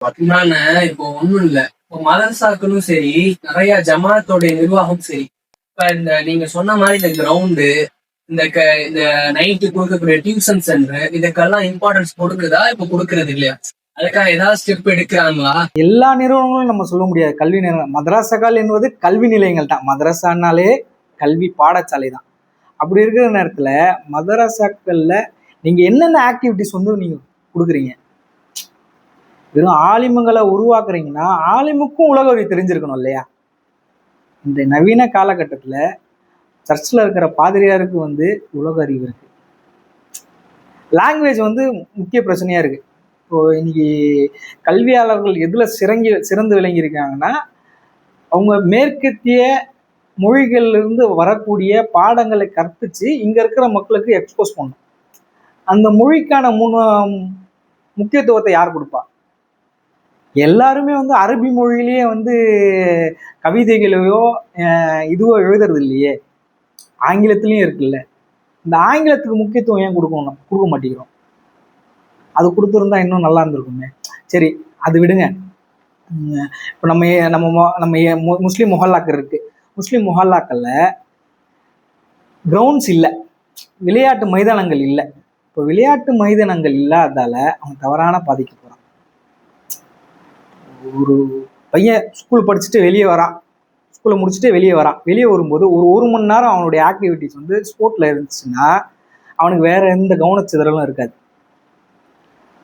பாத்தீங்கன்னா இப்போ ஒண்ணும் இல்ல. இப்போ மதரசாக்களும் சரி நிறைய ஜமாத்தோடைய நிர்வாகம் சரி. இப்ப இந்த நீங்க சொன்ன மாதிரி இந்த கிரவுண்டு இந்த க இந்த நைட்டு கொடுக்கக்கூடிய டியூஷன் சென்டர் இதுக்கெல்லாம் இம்பார்ட்டன்ஸ் கொடுக்குதா? இப்ப கொடுக்கறது இல்லையா? அதுக்காக ஏதாவது ஸ்டெப் எடுக்கிறாங்களா? எல்லா நிறுவனங்களும் நம்ம சொல்ல முடியாது. கல்வி நிறுவனம் மதரசாக்கள் என்பது கல்வி நிலையங்கள் தான். மதராசானாலே கல்வி பாடசாலை தான். அப்படி இருக்கிற நேரத்தில் மதராசாக்களில் நீங்கள் என்னென்ன ஆக்டிவிட்டிஸ் வந்து நீங்கள் கொடுக்குறீங்க? வெறும் ஆலிமுங்களை உருவாக்குறீங்கன்னா ஆலிமுக்கும் உலக வழி தெரிஞ்சிருக்கணும் இல்லையா? இந்த நவீன காலகட்டத்தில் சர்ச்சில் இருக்கிற பாதிரியாருக்கு வந்து உலக அறிவு இருக்கு. லாங்குவேஜ் வந்து முக்கிய பிரச்சனையாக இருக்கு. இப்போ இன்னைக்கு கல்வியாளர்கள் எதில் சிறங்கி சிறந்து விளங்கியிருக்காங்கன்னா அவங்க மேற்கத்திய மொழிகள்லேருந்து வரக்கூடிய பாடங்களை கற்பிச்சு இங்கே இருக்கிற மக்களுக்கு எக்ஸ்போஸ் பண்ணும் அந்த மொழிக்கான முன் முக்கியத்துவத்தை யார் கொடுப்பா? எல்லாருமே வந்து அரபி மொழியிலேயே வந்து கவிதைகளையோ இதுவோ எழுதுறது இல்லையே ஆங்கிலத்திலையும் இருக்குல்ல. இந்த ஆங்கிலத்துக்கு முக்கியத்துவம் ஏன் கொடுக்கணும் கொடுக்க மாட்டேங்கிறோம். அது கொடுத்துருந்தா இன்னும் நல்லா இருந்திருக்குமே. சரி அது விடுங்க. இப்போ நம்ம நம்ம மொ- நம்ம முஸ்லீம் முஹல்லாக்கள் இருக்கு. முஸ்லீம் முஹல்லாக்கள்ல கிரவுண்ட்ஸ் இல்லை. விளையாட்டு மைதானங்கள் இல்லை. இப்போ விளையாட்டு மைதானங்கள் இல்லாததால அவன் தவறான பாதிக்கும் ஒரு பையன் ஸ்கூல் படிச்சுட்டு வெளியே வரான். ஸ்கூலை முடிச்சுட்டு வெளியே வரான். வெளியே வரும்போது ஒரு ஒரு மணி நேரம் அவனுடைய ஆக்டிவிட்டிஸ் வந்து ஸ்போர்ட்ல இருந்துச்சுன்னா அவனுக்கு வேற எந்த கவனச்சிதறலும் இருக்காது.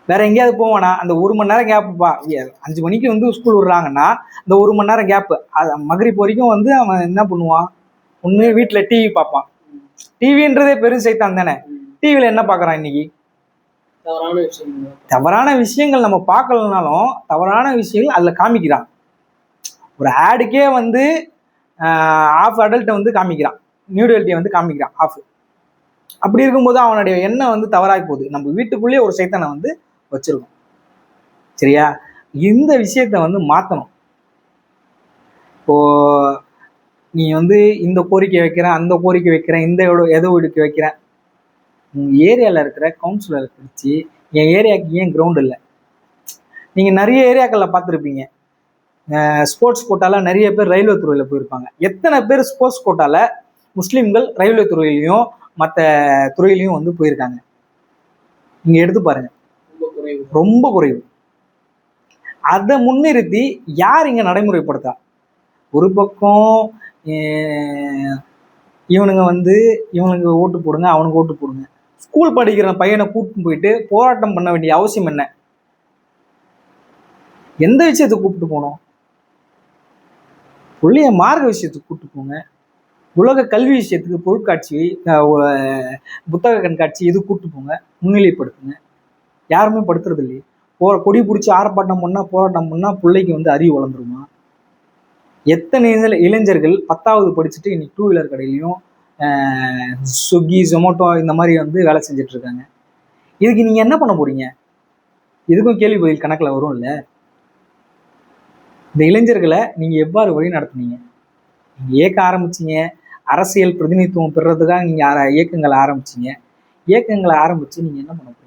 வேற எங்கேயாவது போவானா அந்த ஒரு மணி நேரம் கேப்புப்பா அஞ்சு மணிக்கு வந்து ஸ்கூல் விடுறாங்கன்னா அந்த ஒரு மணி நேரம் கேப்பு அது மகரிப் வரைக்கும் வந்து அவன் என்ன பண்ணுவான்? ஒன்று வீட்டில் டிவி பார்ப்பான். டிவின்றதே பெரும் சைத்தான் தானே. டிவியில் என்ன பார்க்குறான் இன்னைக்கு? தவறான தவறான விஷயங்கள் நம்ம பார்க்கலனாலும் தவறான விஷயங்கள் அதில் காமிக்கிறான். ஒரு ஆடுக்கே வந்து ஆஃப் அடல்ட்டை வந்து காமிக்கிறான். நியூடல்ட்டியை வந்து காமிக்கிறான் ஆஃப் அப்படி இருக்கும்போது அவனுடைய எண்ணம் வந்து தவறாகி போகுது. நம்ம வீட்டுக்குள்ளேயே ஒரு சைத்தனை வந்து வச்சிருக்கோம். சரியா? இந்த விஷயத்த வந்து மாற்றணும் இப்போ நீ வந்து இந்த கோரிக்கை வைக்கிறேன் அந்த கோரிக்கை வைக்கிறேன் இந்த எதோ எதை ஒதுக்கி வைக்கிறேன் உங்கள் ஏரியாவில் இருக்கிற கவுன்சிலரை பிடிச்சி என் ஏரியாவுக்கு ஏன் கிரவுண்ட் இல்லை? நீங்கள் நிறைய ஏரியாக்களில் பார்த்துருப்பீங்க. ஸ்போர்ட்ஸ் கோட்டால நிறைய பேர் ரயில்வே துறையில் போயிருப்பாங்க. எத்தனை பேர் ஸ்போர்ட்ஸ் கோட்டால முஸ்லீம்கள் ரயில்வே துறையிலையும் மற்ற துறையிலையும் வந்து போயிருக்காங்க? நீங்கள் எடுத்து பாருங்க. ரொம்ப குறைவு. ரொம்ப குறைவு. அதை முன்னிறுத்தி யார் இங்கே நடைமுறைப்படுத்தா? ஒரு பக்கம் இவனுங்க வந்து இவனுக்கு ஓட்டு போடுங்க அவனுக்கு ஓட்டு போடுங்க. ஸ்கூல் படிக்கிற பையனை கூப்பிட்டு போயிட்டு போராட்டம் பண்ண வேண்டிய அவசியம் என்ன? எந்த விஷயத்தை கூப்பிட்டு போனோம் பிள்ளைய மார்க்க விஷயத்துக்கு கூப்பிட்டு போங்க. உலக கல்வி விஷயத்துக்கு பொருட்காட்சி புத்தக கண்காட்சி இது கூப்பிட்டு போங்க? முன்னிலைப்படுத்துங்க. யாருமே படுத்துறது இல்லையே. போ கொடி பிடிச்சி ஆர்ப்பாட்டம் பண்ணால் போராட்டம் பண்ணால் பிள்ளைக்கு வந்து அறிவு வளர்ந்துருமா? எத்தனை இளைஞர்கள் பத்தாவது படிச்சுட்டு இன்னைக்கு டூ வீலர் கடையிலையும் ஸ்விக்கி ஜொமேட்டோ இந்த மாதிரி வந்து வேலை செஞ்சுட்டு இருக்காங்க இதுக்கு நீங்க என்ன பண்ண போறீங்க? இதுக்கும் கேள்வி பதில் கணக்கில் வரும் இல்லை? இந்த இளைஞர்களை நீங்கள் எவ்வாறு வழி நடத்துனீங்க? நீங்கள் இயக்க ஆரம்பிச்சீங்க. அரசியல் பிரதிநிதித்துவம் பெறுறதுக்காக நீங்கள் இயக்கங்களை ஆரம்பிச்சீங்க. இயக்கங்களை ஆரம்பித்து நீங்கள் என்ன பண்ண போறீங்க?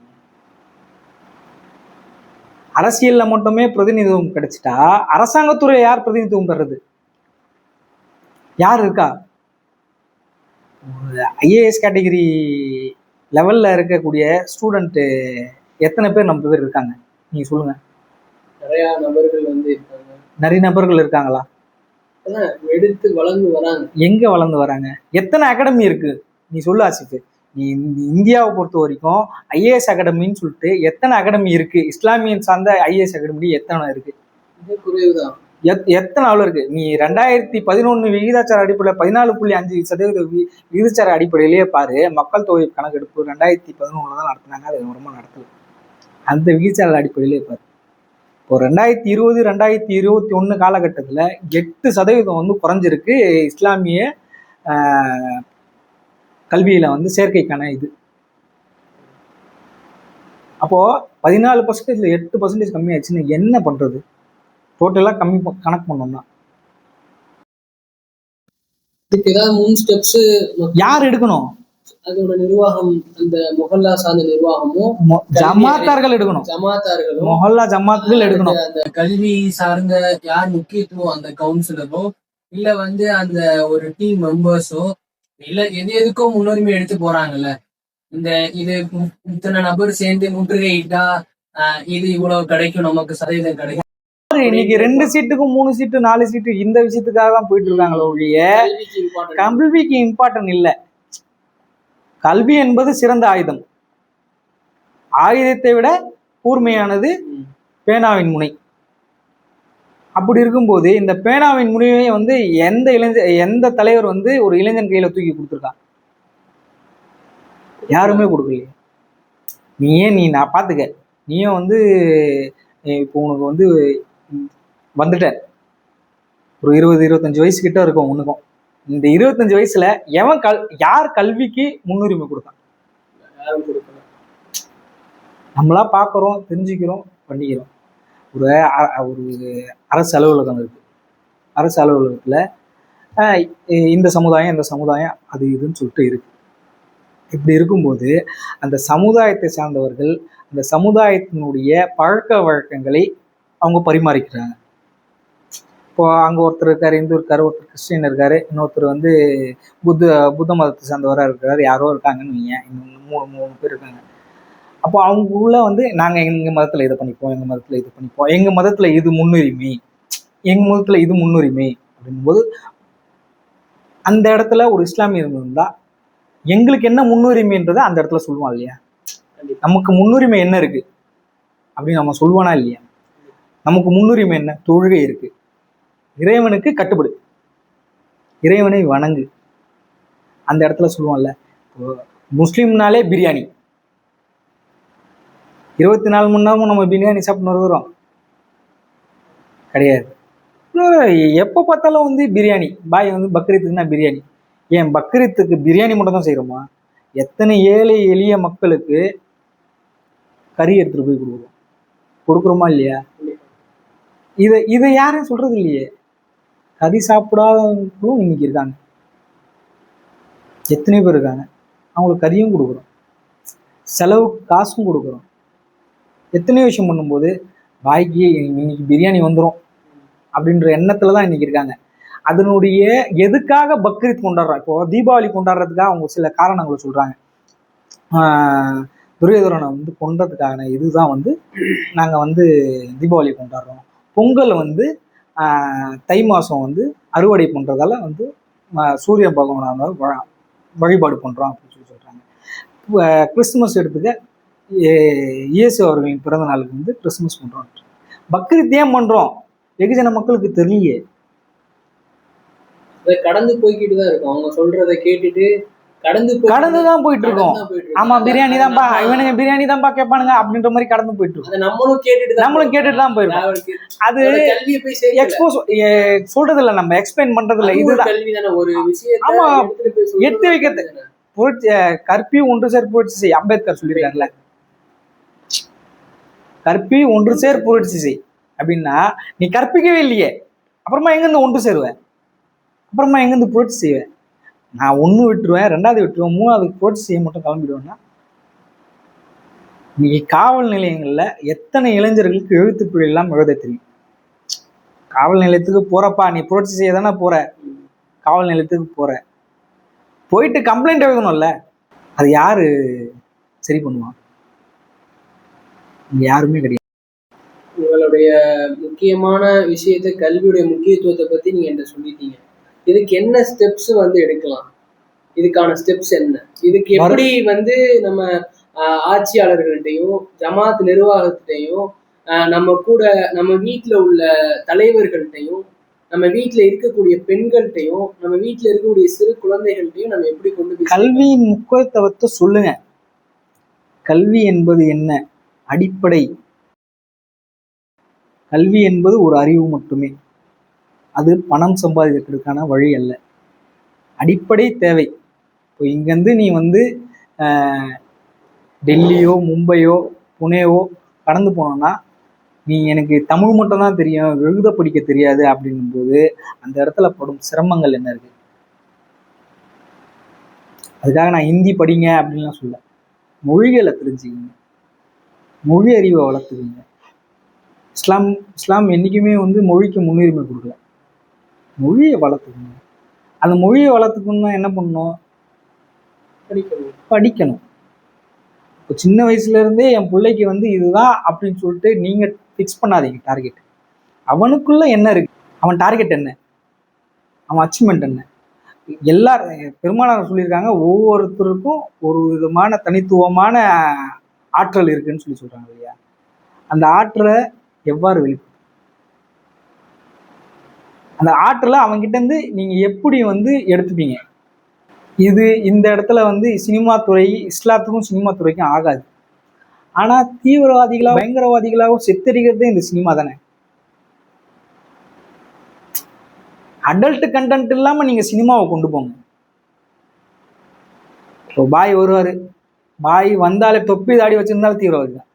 அரசியலில் மட்டுமே பிரதிநிதித்துவம் கிடைச்சிட்டா அரசாங்கத்துறை யார் பிரதிநிதித்துவம் பெறுறது? யார் இருக்கா? ஐஏஎஸ் கேட்டகரி லெவல்ல இருக்கக்கூடிய ஸ்டூடெண்ட்டு எத்தனை பேர் நம்ம பேர் இருக்காங்க? நீங்க சொல்லுங்க. நிறைய நபர்கள் வந்து இருக்காங்க. நிறைய நபர்கள் இருக்காங்களா? எடுத்து வளர்ந்து வராங்க. எங்க வளர்ந்து வராங்க? எத்தனை அகாடமி இருக்கு? நீ சொல்லு ஆசிஃப். நீ இந்த இந்தியாவை பொறுத்த வரைக்கும் ஐஏஎஸ் அகாடமின்னு சொல்லிட்டு எத்தனை அகாடமி இருக்கு? இஸ்லாமியன் சார்ந்த ஐஏஎஸ் அகாடமி எத்தனை இருக்கு? மிக குறைவுதான் எத் எத்தனை அளவு இருக்கு? நீ ரெண்டாயிரத்தி பதினொன்று விகிதாச்சார அடிப்படையில் பதினாலு புள்ளி அஞ்சு சதவீத வி- விகிதாச்சார அடிப்படையிலேயே பாரு மக்கள் தொகை கணக்கெடுப்பு ரெண்டாயிரத்தி பதினொன்றில் தான் நடத்துனாங்க அது ரொம்ப நடத்தல அந்த விகிதாச்சார அடிப்படையிலேயே பாரு. இப்போ ரெண்டாயிரத்தி இருபது ரெண்டாயிரத்தி இருபத்தி ஒன்று காலகட்டத்தில் எட்டு சதவீதம் வந்து குறைஞ்சிருக்கு இஸ்லாமிய கல்வியில் கல்வியில வந்து சேர்க்கைக்கான இது. அப்போ பதினாலு பர்சன்டேஜ்ல எட்டு பர்சன்டேஜ் கம்மியாச்சுன்னு என்ன பண்றது? டோட்டலாக கம்மி கணக்கு பண்ணோம்னா. இதுக்கு ஏதாவது முன் ஸ்டெப்ஸ் யார் எடுக்கணும்? அதோட நிர்வாகம் அந்த முகல்லா சார்ந்த நிர்வாகமும் ஜமாத்தார்கள் எடுக்கணும். ஜமாத்தார்களும் மொஹல்லா ஜமாத்துகள் எடுக்கணும். அந்த கல்வி சார்ந்த யார் முக்கியத்துவம் அந்த கவுன்சிலரோ இல்ல வந்து அந்த ஒரு டீம் மெம்பர்ஸோ இல்ல எது எதுக்கோ முன்னுரிமை எடுத்து போறாங்கல்ல. இந்த இது இத்தனை நபர் சேர்ந்து முற்றுகையிட்டா இது இவ்வளவு கிடைக்கும் நமக்கு சதவீதம் கிடைக்கும். இன்னைக்கு ரெண்டு சீட்டுக்கும் மூணு சீட்டு நாலு சீட்டு இந்த விஷயத்துக்காக தான் போயிட்டு இருக்காங்களே ஒழிய கல்விக்கு இம்பார்ட்டன்ட் இல்லை. கல்வி என்பது சிறந்த ஆயுதம். ஆயுதத்தை விட கூர்மையானது. பேனாவின் முனை. அப்படி இருக்கும்போது இந்த பேனாவின் முனையை வந்து எந்த இளைஞ எந்த தலைவர் வந்து ஒரு இளைஞன் கையில தூக்கி கொடுத்துருக்கான்? யாருமே கொடுக்கலையே. நீ ஏன் நீ நான் பார்த்துக்க. நீயும் வந்து இப்போ உனக்கு வந்து ம், வந்துட்ட ஒரு இருபது இருபத்தஞ்சு வயசு கிட்ட இருக்கும் உனக்கும். இந்த இருபத்தஞ்சு வயசுல எவன் கல் யார் கல்விக்கு முன்னுரிமை கொடுத்தான். நம்மளா பார்க்குறோம் தெரிஞ்சுக்கிறோம் பண்ணிக்கிறோம். ஒரு ஒரு அரசு அலுவலகம் இருக்கு. அரசு அலுவலகத்தில் இந்த சமுதாயம் இந்த சமுதாயம் அது இதுன்னு சொல்லிட்டு இருக்கு. இப்படி இருக்கும்போது அந்த சமுதாயத்தை சார்ந்தவர்கள் அந்த சமுதாயத்தினுடைய பழக்க வழக்கங்களை அவங்க பரிமாறிக்கிறாங்க. இப்போ அங்கே ஒருத்தர் இருக்காரு இந்து இருக்காரு ஒருத்தர் கிறிஸ்டின் இருக்காரு இன்னொருத்தர் வந்து புத்த புத்த மதத்தை சார்ந்தவராக இருக்காரு யாரோ இருக்காங்கன்னு வைங்க இன்னும் மூணு மூணு பேர் இருக்காங்க. அப்போ அவங்களுக்குள்ள வந்து நாங்கள் எங்கள் மதத்தில் இதை பண்ணிப்போம் எங்கள் மதத்தில் இது பண்ணிப்போம் எங்கள் மதத்தில் இது முன்னுரிமை எங்கள் மதத்தில் இது முன்னுரிமை அப்படிங்கும்போது அந்த இடத்துல ஒரு இஸ்லாமியர் இருந்தா எங்களுக்கு என்ன முன்னுரிமைன்றதை அந்த இடத்துல சொல்லுவான் இல்லையா. நமக்கு முன்னுரிமை என்ன இருக்கு? அப்படின்னு நம்ம சொல்லுவானா இல்லையா? நமக்கு முன்னுரிமை என்ன? தொழுகை இருக்கு. இறைவனுக்கு கட்டுப்படு. இறைவனை வணங்கு. அந்த இடத்துல சொல்லுவான்ல முஸ்லீம்னாலே பிரியாணி. இருபத்தி நாலு மணி நேரமும் நம்ம பிரியாணி சாப்பிட்டு வருகிறோம். கிடையாது. எப்போ பார்த்தாலும் வந்து பிரியாணி. பாய் வந்து பக்ரீத்துக்குன்னா பிரியாணி. ஏன் பக்ரீத்துக்கு பிரியாணி மட்டும் தான் செய்கிறோமா? எத்தனை ஏழை எளிய மக்களுக்கு கறி எடுத்துட்டு போய் கொடுக்குறோம்? கொடுக்குறோமா இல்லையா? இதை இதை யாரும் சொல்றது இல்லையே. கறி சாப்பிடாதவங்களும் இன்னைக்கு இருக்காங்க. எத்தனை பேர் இருக்காங்க. அவங்களுக்கு கறியும் கொடுக்குறோம். செலவு காசும் கொடுக்குறோம். எத்தனையோ விஷயம் பண்ணும்போது பாய்க்கு இன்னைக்கு பிரியாணி வந்துடும் அப்படின்ற எண்ணத்துல தான் இன்னைக்கு இருக்காங்க. அதனுடைய எதுக்காக பக்ரீத் கொண்டாடுறோம்? இப்போ தீபாவளி கொண்டாடுறதுக்காக அவங்க சில காரணங்களை சொல்றாங்க. துரியோதரனை வந்து கொண்டதுக்கான இதுதான் வந்து நாங்கள் வந்து தீபாவளி கொண்டாடுறோம். பொங்கல் வந்து தை மாதம் வந்து அறுவடை பண்ணுறதால வந்து சூரிய பகவான வழிபாடு பண்ணுறோம் அப்படின்னு சொல்லி சொல்கிறாங்க கிறிஸ்துமஸ் எடுத்துக்க இயேசு அவர்களின் பிறந்த நாளுக்கு வந்து கிறிஸ்துமஸ் பண்ணுறோம் பக்ரீத் ஏன் பண்ணுறோம் வெகுஜன மக்களுக்கு தெரியலையே. அதை கடந்து போய்கிட்டு தான் இருக்கும். அவங்க சொல்றதை கேட்டுட்டு கடந்து கடந்து தான் போயிட்டு இருக்கோம். ஆமா. பிரியாணி தான்ப்பா. இவனுங்க பிரியாணி தான்ப்பா கேட்பானுங்க அப்படின்ற மாதிரி கடந்து போயிட்டு இருக்கோம். நம்மளும் கேட்டுட்டு நம்மளும் கேட்டுட்டு தான் போயிருக்கோம். அது. எக்ஸ்போஸ் சொல்றது இல்ல நம்ம எக்ஸ்பிளைன் பண்றது இல்ல இதுதான். ஒரு விஷயத்தை ஆமா. எட்டு வைக்கிறது. புரட்சி கற்பி ஒன்று சேர் புரட்சி செய். அம்பேத்கர் சொல்லியிருக்காருல்ல கற்பி ஒன்று சேர் புரட்சி செய். அப்படின்னா நீ கற்பிக்கவே இல்லையே. அப்புறமா எங்கிருந்து ஒன்று சேருவ? அப்புறமா எங்கிருந்து புரட்சி செய்வ? நான் ஒன்று விட்டுருவேன் ரெண்டாவது விட்டுருவேன் மூணாவது புரட்சி செய்ய மட்டும் கிளம்பிடுவேன்னா இன்னைக்கு காவல் நிலையங்கள்ல எத்தனை இளைஞர்களுக்கு எழுத்து பிழை எல்லாம் எழுத தெரியும்? காவல் நிலையத்துக்கு போறப்பா நீ புரட்சி செய்ய தானே போற? காவல் நிலையத்துக்கு போற. போயிட்டு கம்ப்ளைண்ட் எழுதணும்ல. அது யாரு சரி பண்ணுவான் இங்க யாருமே கிடையாது. உங்களுடைய முக்கியமான விஷயத்தை கல்வியுடைய முக்கியத்துவத்தை பத்தி நீங்க என்கிட்ட சொல்லிட்டீங்க. இதுக்கு என்ன ஸ்டெப்ஸ் வந்து எடுக்கலாம்? இதுக்கான ஸ்டெப்ஸ் என்ன? இதுக்கு எப்படி வந்து நம்ம ஆட்சியாளர்கள்ட்டையும் ஜமாத் நிர்வாகத்திட்டையும் நம்ம கூட நம்ம வீட்ல உள்ள தலைவர்கள்ட்டையும் நம்ம வீட்ல இருக்கக்கூடிய பெண்கள்கிட்டையும் நம்ம வீட்ல இருக்கக்கூடிய சிறு குழந்தைகள்கிட்டையும் நம்ம எப்படி கொண்டு போய் கல்வியின் முக்கியத்துவத்தை சொல்லுங்க. கல்வி என்பது என்ன? அடிப்படை. கல்வி என்பது ஒரு அறிவு மட்டுமே. அது பணம் சம்பாதிக்கிறதுக்கான வழி அல்ல. அடிப்படை தேவை. இப்போ இங்கேருந்து நீ வந்து டெல்லியோ மும்பையோ புனேவோ கடந்து போனோன்னா நீ எனக்கு தமிழ் மட்டும் தான் தெரியும் எழுத படிக்க தெரியாது அப்படின்னும் போது அந்த இடத்துல படும் சிரமங்கள் என்ன இருக்கு? அதுக்காக நான் ஹிந்தி படிங்க அப்படின்லாம் சொல்ல. மொழிகளை தெரிஞ்சுக்கங்க. மொழி அறிவை வளர்த்துக்குங்க. இஸ்லாம் இஸ்லாம் என்றைக்குமே வந்து மொழிக்கு முன்னுரிமை கொடுக்கல. மொழியை வளர்த்துக்கணும். அந்த மொழியை வளர்த்துக்கணும்னா என்ன பண்ணணும்? படிக்கணும். படிக்கணும். இப்போ சின்ன வயசுல இருந்தே என் பிள்ளைக்கு வந்து இதுதான் அப்படின்னு சொல்லிட்டு நீங்க ஃபிக்ஸ் பண்ணாதீங்க டார்கெட் அவனுக்குள்ள என்ன இருக்கு? அவன் டார்கெட் என்ன? அவன் அச்சீவ்மெண்ட் என்ன? எல்லா பெருமானார் சொல்லியிருக்காங்க ஒவ்வொருத்தருக்கும் ஒரு விதமான தனித்துவமான ஆற்றல் இருக்குன்னு சொல்லி சொல்றாங்க இல்லையா? அந்த ஆற்றலை எவ்வாறு வெளிப்படுத்தும் அந்த ஆற்றலை அவன்கிட்ட இருந்து நீங்க எப்படி வந்து எடுத்துப்பீங்க? இது இந்த இடத்துல வந்து சினிமா துறை இஸ்லாத்துக்கும் சினிமா துறைக்கும் ஆகாது. ஆனா தீவிரவாதிகளா பயங்கரவாதிகளாகவும் சித்தரிக்கிறதே இந்த சினிமா தானே? அடல்ட் கண்டென்ட் இல்லாம நீங்க சினிமாவை கொண்டு போங்க. இப்போ பாய் வருவாரு. பாய் வந்தாலே தொப்பி தாடி வச்சிருந்தாலும் தீவிரவாதி தான்.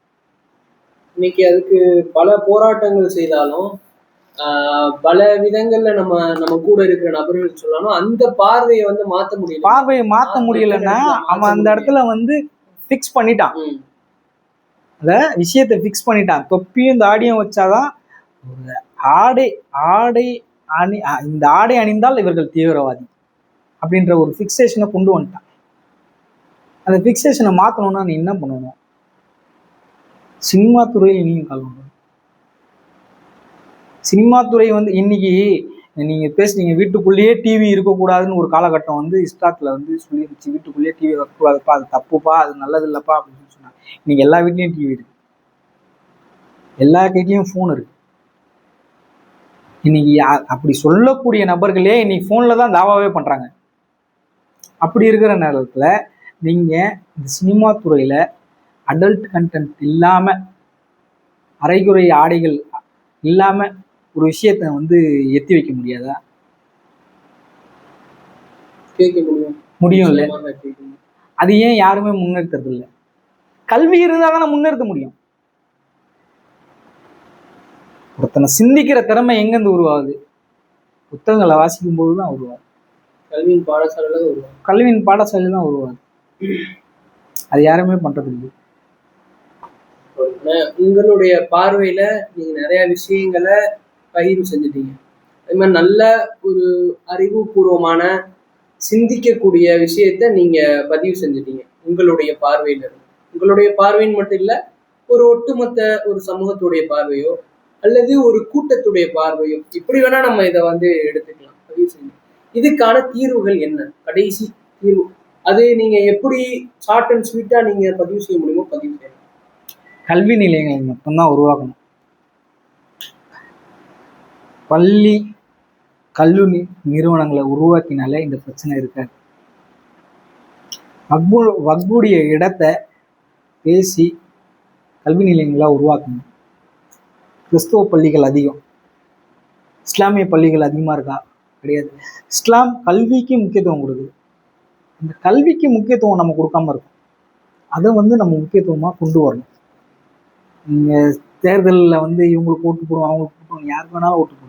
இன்னைக்கு அதுக்கு பல போராட்டங்கள் செய்தாலும் பல விதங்கள்ல நம்ம நம்ம கூட இருக்கிற நபர்கள் சொன்னாலும் அந்த பார்வையை வந்து மாத்த முடியல. பார்வையை மாத்த முடியலன்னா அவன் அந்த இடத்துல வந்து ஃபிக்ஸ் பண்ணிட்டான். அத விஷயத்தை ஃபிக்ஸ் பண்ணிட்டான். தொப்பியும் தாடியும் வச்சாதான் ஒரு ஆடை ஆடை அணி இந்த ஆடை அணிந்தால் இவர்கள் தீவிரவாதி அப்படின்ற ஒரு ஃபிக்சேஷனை கொண்டு வந்துட்டான். அந்த ஃபிக்சேஷனை மாற்றணும்னா நீ என்ன பண்ணணும்? சினிமா துறையில் நீங்க கலந்து சினிமா துறை வந்து இன்னைக்கு நீங்க பேசுனீங்க வீட்டுக்குள்ளேயே டிவி இருக்கக்கூடாதுன்னு ஒரு காலகட்டம் வந்து இஸ்டாக்ல வந்து சொல்லிருச்சு வீட்டுக்குள்ளேயே டிவி வைக்கக்கூடாதுப்பா அது தப்புப்பா அது நல்லது இல்லப்பா அப்படின்னு சொன்னாங்க. இன்னைக்கு எல்லா வீட்லேயும் டிவி இருக்கு. எல்லா கைட்லயும் ஃபோன் இருக்கு. இன்னைக்கு அப்படி சொல்லக்கூடிய நபர்களே இன்னைக்கு ஃபோனில் தான் தாவாவே பண்றாங்க. அப்படி இருக்கிற நேரத்துல நீங்க இந்த சினிமா துறையில் அடல்ட் கண்டென்ட் இல்லாம அரைகுறை ஆடைகள் இல்லாம ஒரு விஷயத்தை வந்து எத்தி வைக்க முடியாதா? கேட்க முடியும் முடியும். அது ஏன் யாருமே முன்னெடுக்கிறது இல்லை கல்வி இருந்தால் தானே முன்னெடுக்க முடியும். ஒருத்தனை சிந்திக்கிற திறமை எங்கேருந்து உருவாகுது? புத்தகங்களை வாசிக்கும் போது தான் உருவாகுது. கல்வியின் பாடசாலையில தான் வருவாங்க கல்வியின் பாடசாலை தான் உருவாகுது. அது யாருமே பண்றது இல்லை உங்களுடைய பார்வையில நீங்க நிறைய விஷயங்களை பகிர்வு செஞ்சுட்டீங்க. அது மாதிரி நல்ல ஒரு அறிவுபூர்வமான சிந்திக்கக்கூடிய விஷயத்த நீங்க பதிவு செஞ்சிட்டீங்க உங்களுடைய பார்வையில இருந்து உங்களுடைய பார்வைன்னு மட்டும் இல்லை ஒரு ஒட்டுமொத்த ஒரு சமூகத்துடைய பார்வையோ அல்லது ஒரு கூட்டத்துடைய பார்வையோ இப்படி வேணா நம்ம இதை வந்து எடுத்துக்கலாம் பதிவு செய்யணும் இதுக்கான தீர்வுகள் என்ன? கடைசி தீர்வு. அது நீங்க எப்படி ஷார்ட் அண்ட் ஸ்வீட்டா நீங்க பதிவு செய்ய முடியுமோ பதிவு செய்யணும் கல்வி நிலையங்களை மட்டும்தான் உருவாக்கணும். பள்ளி கல்லூரி நிறுவனங்களை உருவாக்கினாலே இந்த பிரச்சனை இருக்காது. வக்பு வக்புடைய இடத்தை பேசி கல்வி நிலையங்களாக உருவாக்கணும். கிறிஸ்துவ பள்ளிகள் அதிகம். இஸ்லாமிய பள்ளிகள் அதிகமாக இருக்கா? கிடையாது. இஸ்லாம் கல்விக்கு முக்கியத்துவம் கொடுக்குது. அந்த கல்விக்கு முக்கியத்துவம் நம்ம கொடுக்காம இருக்கும். அதை வந்து நம்ம முக்கியத்துவமாக கொண்டு வரணும். நீங்கள் தேர்தலில் வந்து இவங்களுக்கு ஓட்டு போடுவோம் அவங்களுக்கு ஓட்டு போடுவோம் யாருக்கு வேணாலும் ஓட்டு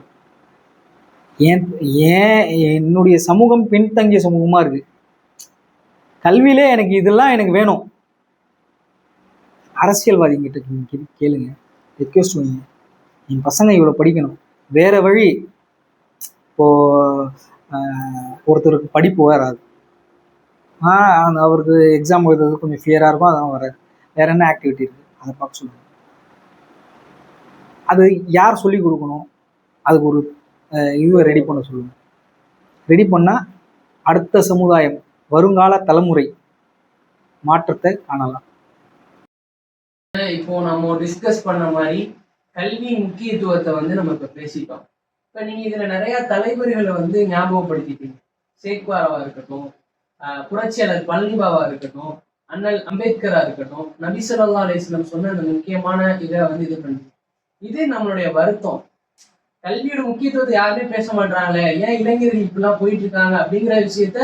ஏன் ஏன் என்னுடைய சமூகம் பின்தங்கிய சமூகமாக இருக்கு? கல்வியிலே எனக்கு இதெல்லாம் எனக்கு வேணும். அரசியல்வாதிங்கிட்ட நீங்க கே- கேளுங்க. ரெக்வெஸ்ட் வைங்க என் பசங்க இவ்வளோ படிக்கணும். வேற வழி இப்போ ஒருத்தருக்கு படிப்பு வராது. ஆ அந்த அவருக்கு எக்ஸாம் எழுதுறது கொஞ்சம் ஃபியராக இருக்கும் அதான் வராது. வேற என்ன ஆக்டிவிட்டி இருக்குது அதை பார்க்க சொல்லுங்க. அது யார் சொல்லிக் கொடுக்கணும்? அதுக்கு ஒரு இதுவை ரெடி பண்ண சொல்லுங்க. ரெடி பண்ணால் அடுத்த சமுதாயம் வருங்கால தலைமுறை மாற்றத்தை காணலாம். இப்போ நம்ம டிஸ்கஸ் பண்ண மாதிரி கல்வி முக்கியத்துவத்தை வந்து நம்ம இப்போ பேசிட்டோம். இப்போ நீங்கள் இதுல நிறைய தலைவர்களை வந்து ஞாபகப்படுத்திட்டீங்க. சேக்வாராவா இருக்கட்டும் ஆஹ் புரட்சியாளர் பழனிபாவா இருக்கட்டும் அண்ணல் அம்பேத்கரா இருக்கட்டும் நபி ஸல்லல்லாஹு சொன்ன அந்த முக்கியமான இதை வந்து இது பண்ணி இது நம்மளுடைய வருத்தம். கல்வியோட முக்கியத்துவத்தை யாருமே பேச மாட்டாங்களே ஏன் இளைஞர்கள் இப்படிலாம் போயிட்டு இருக்காங்க அப்படிங்கிற விஷயத்த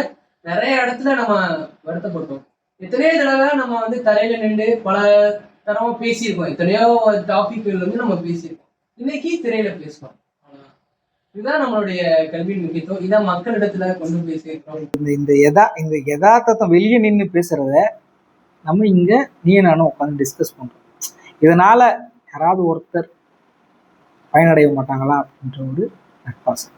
நிறைய இடத்துல நம்ம வருத்தப்பட்டோம். எத்தனையோ தடவை நம்ம வந்து தலையில நின்று பல தரமா பேசியிருக்கோம். எத்தனையோ டாபிக்கள் வந்து நம்ம பேசியிருக்கோம். இன்னைக்கு திரையில பேசுவோம் இதுதான் நம்மளுடைய கல்வியின் முக்கியத்துவம். இதான் மக்களிடத்துல கொண்டு பேசியிருக்கோம் இந்த இந்த இந்த யதார்த்தத்தை வெளியே நின்று பேசுறத நம்ம இங்க நீ நானும் உட்காந்து டிஸ்கஸ் பண்றோம். இதனால யாராவது ஒருத்தர் பயனடைய மாட்டாங்களா அப்படின்ற ஒரு நட்பாசம்